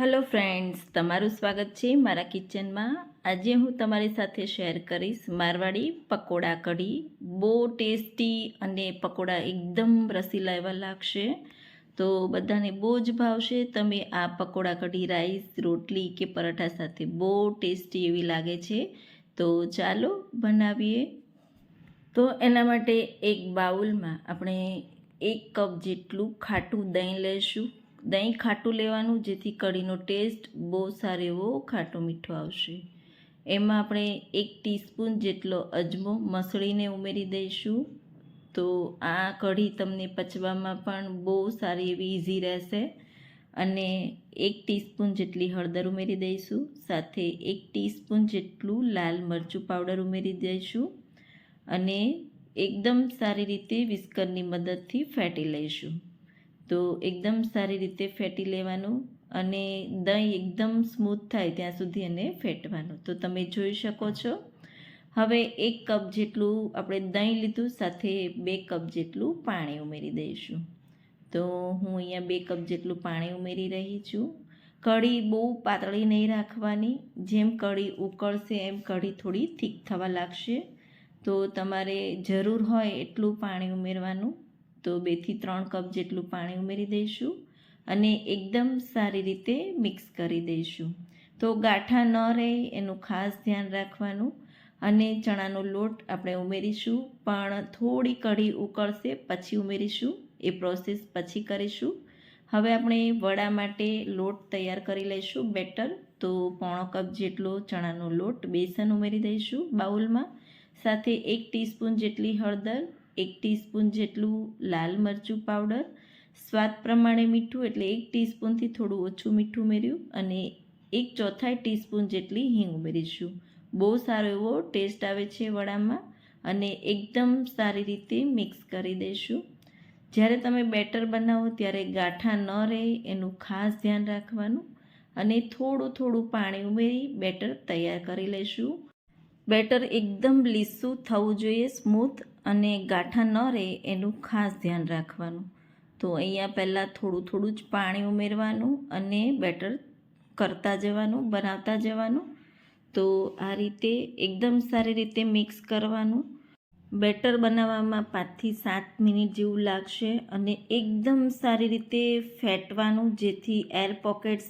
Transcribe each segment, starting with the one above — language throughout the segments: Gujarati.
હેલો ફ્રેન્ડ્સ તમારું સ્વાગત છે મારા કિચનમાં આજે હું તમારી સાથે શેર કરીશ મારવાડી પકોડા કઢી. બહુ ટેસ્ટી અને પકોડા એકદમ રસીલા એવા લાગશે. તો બધાને બહુ જ ભાવશે તમે આ પકોડા કઢી રાઈસ રોટલી કે પરાઠા સાથે બહુ ટેસ્ટી એવી લાગે છે. તો ચાલો બનાવીએ. તો એના માટે એક બાઉલમાં આપણે એક કપ જેટલું ખાટું દહીં લઈશું. દહીં ખાટું લેવાનું, જેથી કઢીનો ટેસ્ટ બહુ સારો એવો ખાટો મીઠો આવશે. એમાં આપણે એક ટીસ્પૂન જેટલો અજમો મસળીને ઉમેરી દઈશું. તો આ કઢી તમને પચવામાં પણ બહુ સારી એવી ઇઝી રહેશે. અને એક ટીસ્પૂન જેટલી હળદર ઉમેરી દઈશું, સાથે એક ટીસ્પૂન જેટલું લાલ મરચું પાવડર ઉમેરી દઈશું. અને એકદમ સારી રીતે વિસ્કરની મદદથી ફેટી લઈશું. તો એકદમ સારી રીતે ફેટી લેવાનું અને દહીં એકદમ સ્મૂથ થાય ત્યાં સુધી એને ફેટવાનું. તો તમે જોઈ શકો છો. હવે એક કપ જેટલું આપણે દહીં લીધું, સાથે બે કપ જેટલું પાણી ઉમેરી દઈશું. તો હું અહીંયા બે કપ જેટલું પાણી ઉમેરી રહી છું. કઢી બહુ પાતળી નહીં રાખવાની. જેમ કઢી ઉકળશે, એમ કઢી થોડી થીક થવા લાગશે. તો તમારે જરૂર હોય એટલું પાણી ઉમેરવાનું. તો બેથી ત્રણ કપ જેટલું પાણી ઉમેરી દઈશું અને એકદમ સારી રીતે મિક્સ કરી દઈશું. તો ગાંઠા ન રહે એનું ખાસ ધ્યાન રાખવાનું અને ચણાનો લોટ આપણે ઉમેરીશું, પણ થોડી કઢી ઉકળશે પછી ઉમેરીશું, એ પ્રોસેસ પછી કરીશું. હવે આપણે વડા માટે લોટ તૈયાર કરી લઈશું બેટર, તો પોણો કપ જેટલો ચણાનો લોટ બેસન ઉમેરી દઈશું બાઉલમાં, સાથે એક ટીસ્પૂન જેટલી હળદર એક ટીસ્પૂન જેટલું લાલ મરચું પાવડર, સ્વાદ પ્રમાણે મીઠું, એટલે એક ટીસ્પૂનથી થોડું ઓછું મીઠું ઉમેર્યું અને એક ચોથાઈ ટીસ્પૂન જેટલી હિંગ ઉમેરીશું. બહુ સારો એવો ટેસ્ટ આવે છે વડામાં અને એકદમ સારી રીતે મિક્સ કરી દઈશું. જ્યારે તમે બેટર બનાવો ત્યારે ગાંઠા ન રહે, એનું ખાસ ધ્યાન રાખવાનું અને થોડું થોડું પાણી ઉમેરી બેટર તૈયાર કરી લઈશું. બેટર એકદમ લીસું થવું જોઈએ, સ્મૂથ અને ગાંઠા ન રહે એનું ખાસ ધ્યાન રાખવાનું. તો અહીંયા પહેલાં થોડું થોડું જ પાણી ઉમેરવાનું અને બેટર કરતા જવાનું, બનાવતા જવાનું. તો આ રીતે એકદમ સારી રીતે મિક્સ કરવાનું. બેટર બનાવવામાં પાંચથી સાત મિનિટ જેવું લાગશે અને એકદમ સારી રીતે ફેટવાનું જેથી એર પોકેટ્સ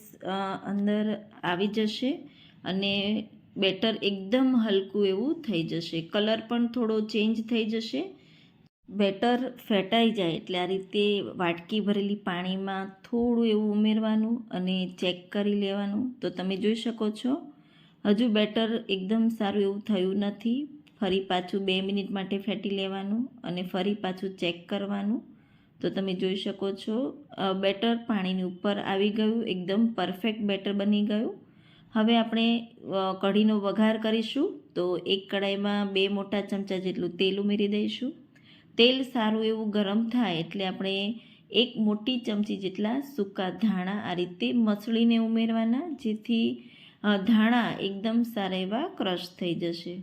અંદર આવી જશે અને બેટર એકદમ હલકું એવું થઈ જશે. કલર પણ થોડો ચેન્જ થઈ જશે. બેટર ફેટાઈ જાય એટલે આ રીતે વાટકી ભરેલી પાણીમાં થોડું એવું ઉમેરવાનું અને ચેક કરી લેવાનું. તો તમે જોઈ શકો છો, હજુ બેટર એકદમ સારું એવું થયું નથી. ફરી પાછું બે મિનિટ માટે ફેટી લેવાનું અને ફરી પાછું ચેક કરવાનું. તો તમે જોઈ શકો છો બેટર પાણીની ઉપર આવી ગયું. એકદમ પરફેક્ટ બેટર બની ગયું. હવે આપણે કઢીનો વઘાર કરીશું. તો એક કડાઈમાં બે મોટા ચમચા જેટલું તેલ ઉમેરી દઈશું. તેલ સારું એવું ગરમ થાય એટલે આપણે એક મોટી ચમચી જેટલા સૂકા ધાણા આ રીતે મસળીને ઉમેરવાના, જેથી ધાણા એકદમ સારા એવા ક્રશ થઈ જશે.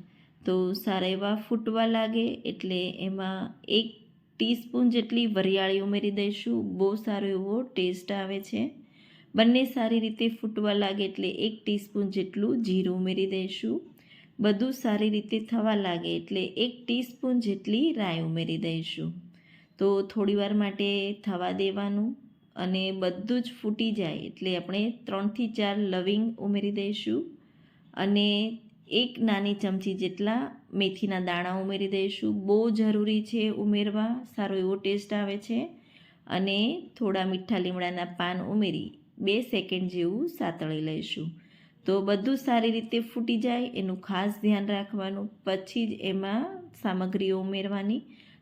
તો સારા એવા ફૂટવા લાગે એટલે એમાં એક ટીસ્પૂન જેટલી વરિયાળી ઉમેરી દઈશું. બહુ સારો એવો ટેસ્ટ આવે છે. બંને સારી રીતે ફૂટવા લાગે એટલે એક ટીસ્પૂન જેટલું જીરું ઉમેરી દઈશું. બધું સારી રીતે થવા લાગે એટલે એક ટીસ્પૂન જેટલી રાઈ ઉમેરી દઈશું. તો થોડીવાર માટે થવા દેવાનું અને બધું જ ફૂટી જાય એટલે આપણે ત્રણથી ચાર લવિંગ ઉમેરી દઈશું. અને એક નાની ચમચી જેટલા મેથીના દાણા ઉમેરી દઈશું. બહુ જરૂરી છે ઉમેરવા. સારો એવો ટેસ્ટ આવે છે. અને થોડા મીઠા લીમડાના પાન ઉમેરી બે સેકન્ડ જેવું સાતળી લઈશું. તો બધું સારી રીતે ફૂટી જાય, એનું ખાસ ધ્યાન રાખવાનું. પછી જ એમાં સામગ્રીઓ ઉમેરવાની.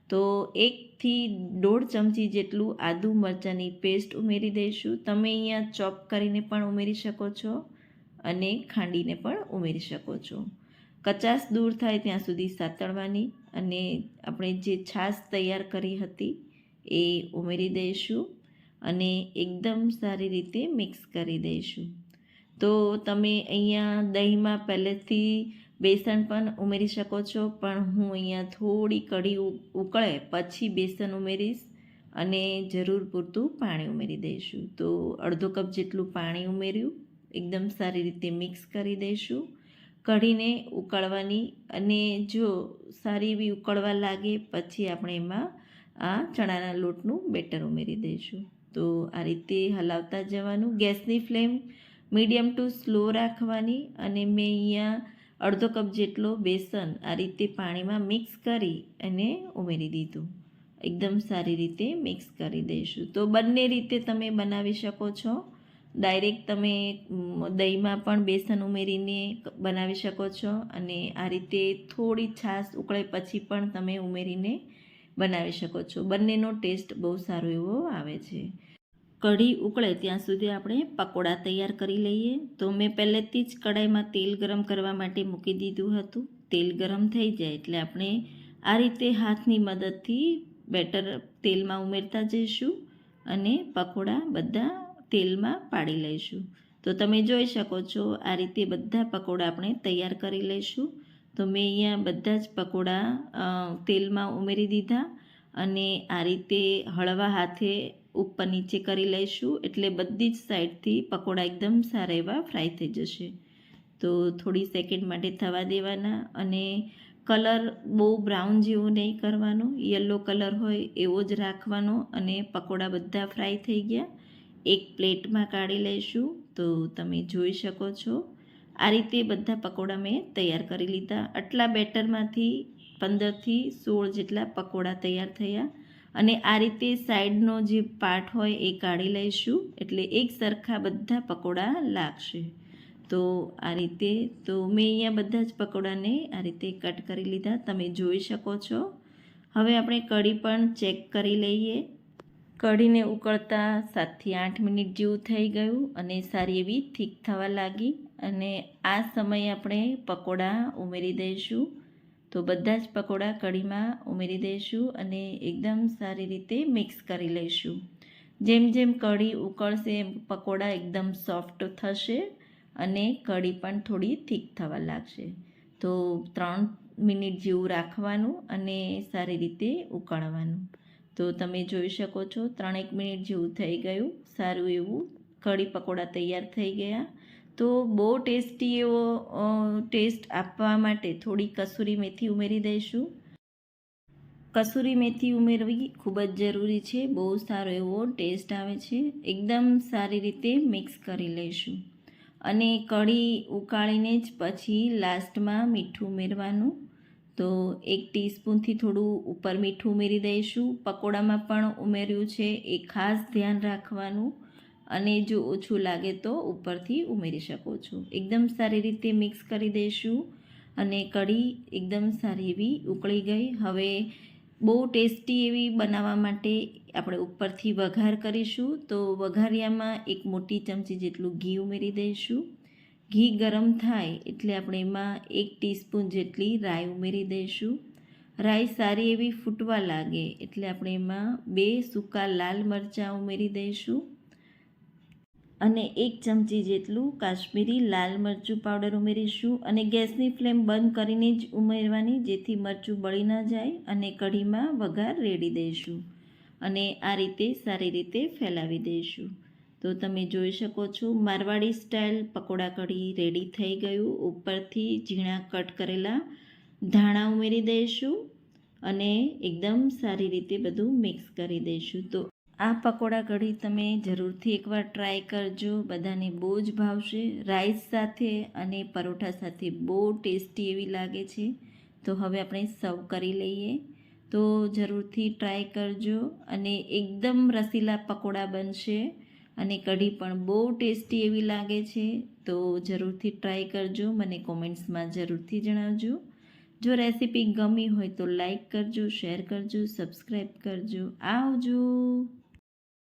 તો એકથી દોઢ ચમચી જેટલું આદુ મરચાંની પેસ્ટ ઉમેરી દઈશું. તમે અહીંયા ચોપ કરીને પણ ઉમેરી શકો છો અને ખાંડીને પણ ઉમેરી શકો છો. કચાસ દૂર થાય ત્યાં સુધી સાતળવાની અને આપણે જે છાશ તૈયાર કરી હતી એ ઉમેરી દઈશું. અને એકદમ સારી રીતે મિક્સ કરી દઈશું. તો તમે અહીંયા દહીંમાં પહેલેથી બેસન પણ ઉમેરી શકો છો, પણ હું અહીંયા થોડી કઢી ઉકળે પછી બેસન ઉમેરીશ અને જરૂર પૂરતું પાણી ઉમેરી દઈશું. તો અડધો કપ જેટલું પાણી ઉમેર્યું, એકદમ સારી રીતે મિક્સ કરી દઈશું. કઢીને ઉકળવાની અને જો સારી એવી ઉકળવા લાગે, પછી આપણે એમાં આ ચણાના લોટનું બેટર ઉમેરી દઈશું. તો આ રીતે હલાવતા જવાનું. ગેસની ફ્લેમ મીડિયમ ટુ સ્લો રાખવાની અને મેં અહીંયા અડધો કપ જેટલો બેસન આ રીતે પાણીમાં મિક્સ કરી અને ઉમેરી દીધું. એકદમ સારી રીતે મિક્સ કરી દઈશું. તો બંને રીતે તમે બનાવી શકો છો. ડાયરેક્ટ તમે દહીંમાં પણ બેસન ઉમેરીને બનાવી શકો છો અને આ રીતે થોડી છાશ ઉકળે પછી પણ તમે ઉમેરીને બનાવી શકો છો. બંનેનો ટેસ્ટ બહુ સારો એવો આવે છે. કઢી ઉકળે ત્યાં સુધી આપણે પકોડા તૈયાર કરી લઈએ. તો મેં પહેલેથી જ કઢાઈમાં તેલ ગરમ કરવા માટે મૂકી દીધું હતું. તેલ ગરમ થઈ જાય એટલે આપણે આ રીતે હાથની મદદથી બેટર તેલમાં ઉમેરતા જઈશું અને પકોડા બધા તેલમાં પાડી લઈશું. તો તમે જોઈ શકો છો આ રીતે બધા પકોડા આપણે તૈયાર કરી લઈશું. તો મેં અહીંયા બધા જ પકોડા તેલમાં ઉમેરી દીધા અને આ રીતે હળવા હાથે ઉપર નીચે કરી લઈશું એટલે બધી જ સાઈડથી પકોડા એકદમ સારા એવા ફ્રાય થઈ જશે. તો થોડી સેકન્ડ માટે થવા દેવાના અને કલર બહુ બ્રાઉન જેવો નહીં કરવાનો, યલો કલર હોય એવો જ રાખવાનો અને પકોડા બધા ફ્રાય થઈ ગયા. એક પ્લેટમાં કાઢી લઈશું. તો તમે જોઈ શકો છો આ રીતે બધા પકોડા મેં તૈયાર કરી લીધા. આટલા બેટરમાંથી પંદરથી સોળ જેટલા પકોડા તૈયાર થયા. અને આ રીતે સાઈડનો જે પાર્ટ હોય એ કાઢી લઈશું, એટલે એક સરખા બધા પકોડા લાગશે. તો આ રીતે, તો મેં અહીંયા બધા જ પકોડાને આ રીતે કટ કરી લીધા. તમે જોઈ શકો છો. હવે આપણે કઢી પણ ચેક કરી લઈએ. કઢીને ઉકળતા સાતથી આઠ મિનિટ જેવું થઈ ગયું અને સારી એવી થીક થવા લાગી. અને આ સમયે આપણે પકોડા ઉમેરી દઈશું. તો બધા જ પકોડા કઢીમાં ઉમેરી દઈશું અને એકદમ સારી રીતે મિક્સ કરી લઈશું. જેમ જેમ કઢી ઉકળશે એમ પકોડા એકદમ સોફ્ટ થશે અને કઢી પણ થોડી થીક થવા લાગશે. તો ત્રણ મિનિટ જેવું રાખવાનું અને સારી રીતે ઉકળવાનું. તો તમે જોઈ શકો છો, ત્રણેક મિનિટ જેવું થઈ ગયું. સારું એવું કઢી પકોડા તૈયાર થઈ ગયા. તો બહુ ટેસ્ટી એવો ટેસ્ટ આપવા માટે થોડી કસૂરી મેથી ઉમેરી દઈશું. કસૂરી મેથી ઉમેરવી ખૂબ જ જરૂરી છે, બહુ સારો એવો ટેસ્ટ આવે છે. એકદમ સારી રીતે મિક્સ કરી લઈશું. અને કઢી ઉકાળીને જ પછી લાસ્ટમાં મીઠું ઉમેરવાનું. તો એક ટીસ્પૂનથી થોડું ઉપર મીઠું ઉમેરી દઈશું. પકોડામાં પણ ઉમેર્યું છે, એ ખાસ ધ્યાન રાખવાનું. અને જો ઓછું લાગે તો ઉપરથી ઉમેરી શકો છો. એકદમ સારી રીતે મિક્સ કરી દઈશું અને કઢી એકદમ સારી એવી ઉકળી ગઈ. હવે બહુ ટેસ્ટી એવી બનાવવા માટે આપણે ઉપરથી વઘાર કરીશું. તો વઘારિયામાં એક મોટી ચમચી જેટલું ઘી ઉમેરી દઈશું. ઘી ગરમ થાય એટલે આપણે એમાં એક ટીસ્પૂન જેટલી રાઈ ઉમેરી દઈશું. રાઈ સારી એવી ફૂટવા લાગે એટલે આપણે એમાં બે સૂકા લાલ મરચાં ઉમેરી દઈશું. અને એક ચમચી જેટલું કાશ્મીરી લાલ મરચું પાવડર ઉમેરીશું અને ગેસની ફ્લેમ બંધ કરીને જ ઉમેરવાની, જેથી મરચું બળી ન જાય અને કઢીમાં વઘાર રેડી દઈશું. અને આ રીતે સારી રીતે ફેલાવી દઈશું. તો તમે જોઈ શકો છો, મારવાડી સ્ટાઇલ પકોડા કઢી રેડી થઈ ગયું. ઉપરથી ઝીણા કટ કરેલા ધાણા ઉમેરી દઈશું અને એકદમ સારી રીતે બધું મિક્સ કરી દઈશું. તો આ પકોડા કઢી તમે જરૂરથી એકવાર ટ્રાય કરજો. બધાને બહુ જ ભાવશે. રાઈસ સાથે અને પરોઠા સાથે બહુ ટેસ્ટી એવી લાગે છે. તો હવે આપણે સર્વ કરી લઈએ. તો જરૂરથી ટ્રાય કરજો. અને એકદમ રસીલા પકોડા બનશે. અને કઢી પણ બહુ ટેસ્ટી એવી લાગે છે. તો જરૂરથી ટ્રાય કરજો. મને કોમેન્ટ્સમાં જરૂરથી જણાવજો. જો રેસીપી ગમી હોય તો લાઈક કરજો શેર કરજો સબસ્ક્રાઈબ કરજો. આવજો!